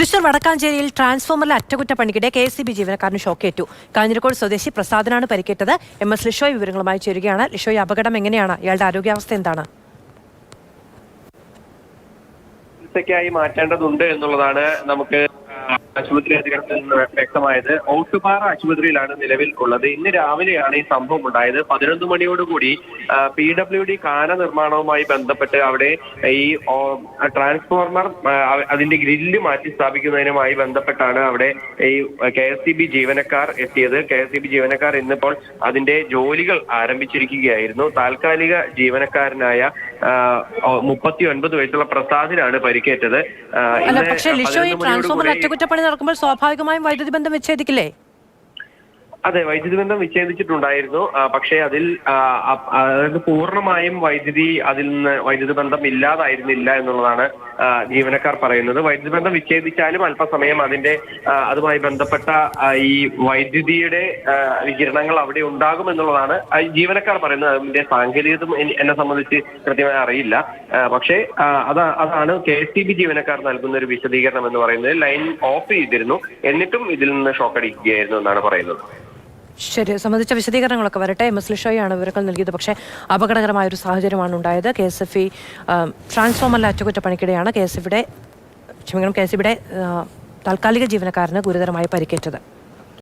തൃശൂർ വടക്കാഞ്ചേരിയിൽ ട്രാൻസ്ഫോമറിലെ അറ്റകുറ്റപ്പണിക്കിടെ കെ എസ് സി ബി ജീവനക്കാരന് ഷോക്കേറ്റു. കാഞ്ഞിരക്കോട് സ്വദേശി പ്രസാദനാണ് പരിക്കേറ്റത്. എം എസ് ലിഷോയ് വിവരങ്ങളുമായി ചേരുകയാണ്. ലിഷോയ് അപകടം എങ്ങനെയാണ്? ഇയാളുടെ ആരോഗ്യാവസ്ഥ എന്താണ്? ചികിത്സയ്ക്കായി മാറ്റേണ്ടതുണ്ട് എന്നുള്ളതാണ് നമുക്ക് ആശുപത്രി അധികൃതരിൽ നിന്ന് വ്യക്തമായത് ഔട്ടുപാറ ആശുപത്രിയിലാണ് നിലവിൽ ഉള്ളത്. ഇന്ന് രാവിലെയാണ് ഈ സംഭവം ഉണ്ടായത്. പതിനൊന്ന് മണിയോടുകൂടി പി ഡബ്ല്യു ഡി കാന നിർമ്മാണവുമായി ബന്ധപ്പെട്ട് അവിടെ ഈ ട്രാൻസ്ഫോർമർ അതിന്റെ ഗ്രില്ല് മാറ്റി സ്ഥാപിക്കുന്നതിനുമായി ബന്ധപ്പെട്ടാണ് അവിടെ ഈ കെ എസ് സി ബി ജീവനക്കാർ എത്തിയത്. കെ എസ് സി ബി ജീവനക്കാർ ഇന്നിപ്പോൾ അതിന്റെ ജോലികൾ ആരംഭിച്ചിരിക്കുകയായിരുന്നു. താൽക്കാലിക ജീവനക്കാരനായ മുപ്പത്തി ഒൻപത് വയസ്സുള്ള പ്രസാദിനാണ് പരിക്കേറ്റത്. പക്ഷേ 11 ട്രാൻസ്ഫോമറിൽ മണിയോടുകൂടി അറ്റകുറ്റപ്പണി നടക്കുമ്പോൾ സ്വാഭാവികമായും വൈദ്യുതി ബന്ധം വിച്ഛേദിക്കില്ലേ? അതെ വൈദ്യുതി ബന്ധം വിച്ഛേദിച്ചിട്ടുണ്ടായിരുന്നു. പക്ഷേ അതിൽ അതായത് പൂർണമായും വൈദ്യുതി അതിൽ നിന്ന് വൈദ്യുതി ബന്ധം ഇല്ലാതായിരുന്നില്ല എന്നുള്ളതാണ് ജീവനക്കാർ പറയുന്നത്. വൈദ്യുതി ബന്ധം വിച്ഛേദിച്ചാലും അല്പസമയം അതിന്റെ അതുമായി ബന്ധപ്പെട്ട ഈ വൈദ്യുതിയുടെ വികിരണങ്ങൾ അവിടെ ഉണ്ടാകും എന്നുള്ളതാണ് ജീവനക്കാർ പറയുന്നത്. അതിന്റെ സാങ്കേതികത എന്നെ സംബന്ധിച്ച് കൃത്യമായി അറിയില്ല. പക്ഷേ അതാ അതാണ് കെ എസ് ടി ബി ജീവനക്കാർ നൽകുന്ന ഒരു വിശദീകരണം എന്ന് പറയുന്നത്. ലൈൻ ഓഫ് ചെയ്തിരുന്നു. എന്നിട്ടും ഇതിൽ നിന്ന് ഷോക്ക് അടിക്കുകയായിരുന്നു എന്നാണ് പറയുന്നത്. ശരി സംബന്ധിച്ച വിശദീകരണങ്ങളൊക്കെ വരട്ടെ. എം എസ് ലിഷോയാണ് വിവരങ്ങൾ നൽകിയത്. പക്ഷേ അപകടകരമായ ഒരു സാഹചര്യമാണ് ഉണ്ടായത് കെ എസ് എഫ് ഇ ട്രാൻസ്ഫോമറിലെ അറ്റകുറ്റപ്പണിക്കിടെയാണ് കെ എസ് എഫിയുടെ ക്ഷമിക്കണം കെ എസ് എഫിയുടെ താൽക്കാലിക ജീവനക്കാരന് ഗുരുതരമായി പരിക്കേറ്റത്.